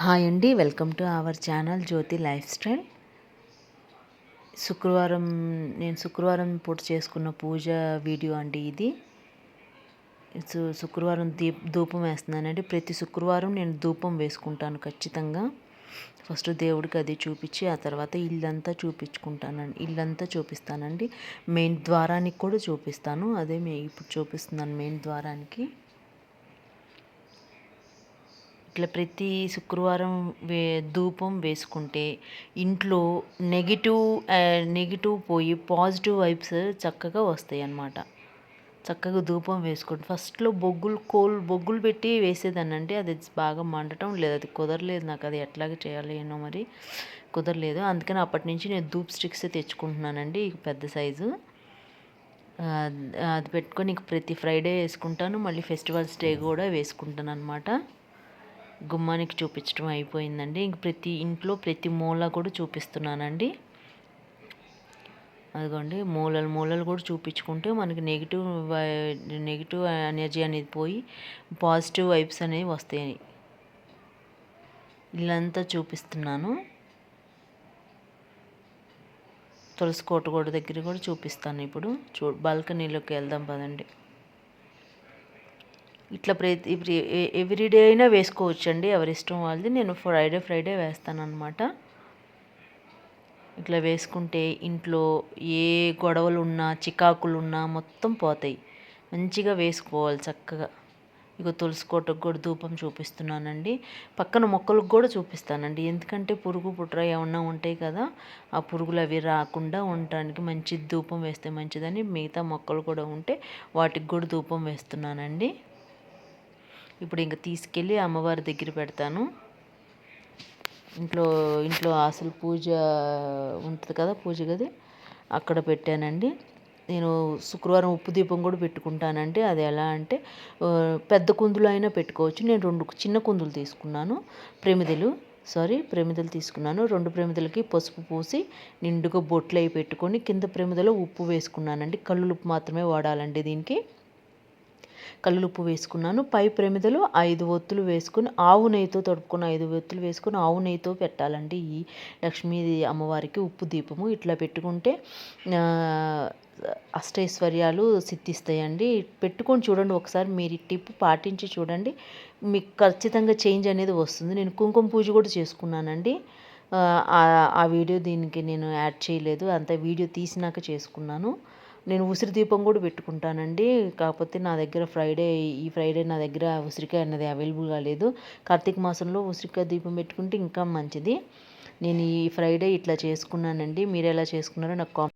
Hi అండి welcome to our channel Jyothi life style. శుక్రవారం నేను శుక్రవారం పూట చేసుకున్న పూజ వీడియో అండి ఇది. శుక్రవారం దీప్ ధూపం వేస్తున్నానండి. ప్రతి శుక్రవారం నేను ధూపం వేసుకుంటాను ఖచ్చితంగా. ఫస్ట్ దేవుడికి అది చూపించి ఆ తర్వాత ఇల్లంతా చూపించుకుంటానండి. ఇల్లంతా చూపిస్తానండి. మెయిన్ ద్వారానికి కూడా చూపిస్తాను. అదే ఇప్పుడు చూపిస్తున్నాను మెయిన్ ద్వారానికి. ఇట్లా ప్రతి శుక్రవారం వే ధూపం వేసుకుంటే ఇంట్లో నెగిటివ్ నెగిటివ్ పోయి పాజిటివ్ వైబ్స్ చక్కగా వస్తాయి అన్నమాట. చక్కగా ధూపం వేసుకోండి. ఫస్ట్లో బొగ్గులు కోల్ బొగ్గులు పెట్టి వేసేదానండి అది బాగా మండటం లేదు. అది కుదరలేదు నాకు. అది ఎట్లాగ చేయాలి ఏమో మరి కుదరలేదు. అందుకని అప్పటి నుంచి నేను ధూప్ స్టిక్స్ తెచ్చుకుంటున్నానండి. పెద్ద సైజు. అది పెట్టుకొని ప్రతి ఫ్రైడే వేసుకుంటాను. మళ్ళీ ఫెస్టివల్స్ డే కూడా వేసుకుంటాను అనమాట గుమ్మానికి చూపించడం అయిపోయిందండి. ఇంక ప్రతి ఇంట్లో ప్రతి మూల కూడా చూపిస్తున్నానండి. అదిగోండి మూలలు మూలలు కూడా చూపించుకుంటే మనకి నెగిటివ్ నెగిటివ్ ఎనర్జీ అనేది పోయి పాజిటివ్ వైబ్స్ అనేవి వస్తాయి. ఇల్లంతా చూపిస్తున్నాను. తులసి కోటగోడ దగ్గర కూడా చూపిస్తాను ఇప్పుడు. చూ బాల్కనీలోకి వెళ్దాం పదండి. ఇట్లా ప్రతి ఎవ్రీడే అయినా వేసుకోవచ్చండి. ఎవరి ఇష్టం వాళ్ళది. నేను ఫ్రైడే ఫ్రైడే వేస్తాను అనమాట ఇట్లా వేసుకుంటే ఇంట్లో ఏ గొడవలు ఉన్నా చికాకులు ఉన్నా మొత్తం పోతాయి. మంచిగా వేసుకోవాలి చక్కగా. ఇక తులసి కోటకు కూడా ధూపం చూపిస్తున్నానండి. పక్కన మొక్కలకు కూడా చూపిస్తానండి. ఎందుకంటే పురుగు పుట్ర ఏమన్నా ఉంటాయి కదా ఆ పురుగులు అవి రాకుండా ఉండటానికి మంచి ధూపం వేస్తే మంచిదని మిగతా మొక్కలు కూడా ఉంటే వాటికి కూడా ధూపం వేస్తున్నానండి. ఇప్పుడు ఇంక తీసుకెళ్ళి అమ్మవారి దగ్గర పెడతాను. ఇంట్లో ఇంట్లో అసలు పూజ ఉంటుంది కదా పూజ గది. అక్కడ పెట్టానండి. నేను శుక్రవారం ఉప్పు దీపం కూడా పెట్టుకుంటానండి. అది ఎలా అంటే పెద్ద కుందులు అయినా పెట్టుకోవచ్చు. నేను రెండు చిన్న కుందులు తీసుకున్నాను. ప్రమిదలు సారీ ప్రమిదలు తీసుకున్నాను. రెండు ప్రమిదలకి పసుపు పూసి నిండుగా బొట్లు అయి పెట్టుకొని కింద ప్రమిదలో ఉప్పు వేసుకున్నానండి. కళ్ళు ఉప్పు మాత్రమే వాడాలండి దీనికి. కల్లుప్పు వేసుకున్నాను. పై ప్రమిదలు ఐదు ఒత్తులు వేసుకుని ఆవు నెయ్యితో తడుపుకున్న ఐదు ఒత్తులు వేసుకుని ఆవు నెయ్యితో పెట్టాలండి ఈ లక్ష్మీ అమ్మవారికి ఉప్పు దీపము. ఇట్లా పెట్టుకుంటే అష్టైశ్వర్యాలు సిద్ధిస్తాయండి. పెట్టుకొని చూడండి ఒకసారి మీరు టిప్ పాటించి చూడండి. మీకు ఖచ్చితంగా చేంజ్ అనేది వస్తుంది. నేను కుంకుమ పూజ కూడా చేసుకున్నానండి. ఆ వీడియో దీనికి నేను యాడ్ చేయలేదు. అంత వీడియో తీసినాక చేసుకున్నాను. నేను ఉసిరి దీపం కూడా పెట్టుకుంటానండి. కాకపోతే నా దగ్గర ఫ్రైడే ఈ ఫ్రైడే నా దగ్గర ఉసిరికాయ అన్నది అవైలబుల్గా లేదు. కార్తీక మాసంలో ఉసిరికాయ దీపం పెట్టుకుంటే ఇంకా మంచిది. నేను ఈ ఫ్రైడే ఇట్లా చేసుకున్నానండి. మీరు ఎలా చేసుకున్నారో నాకు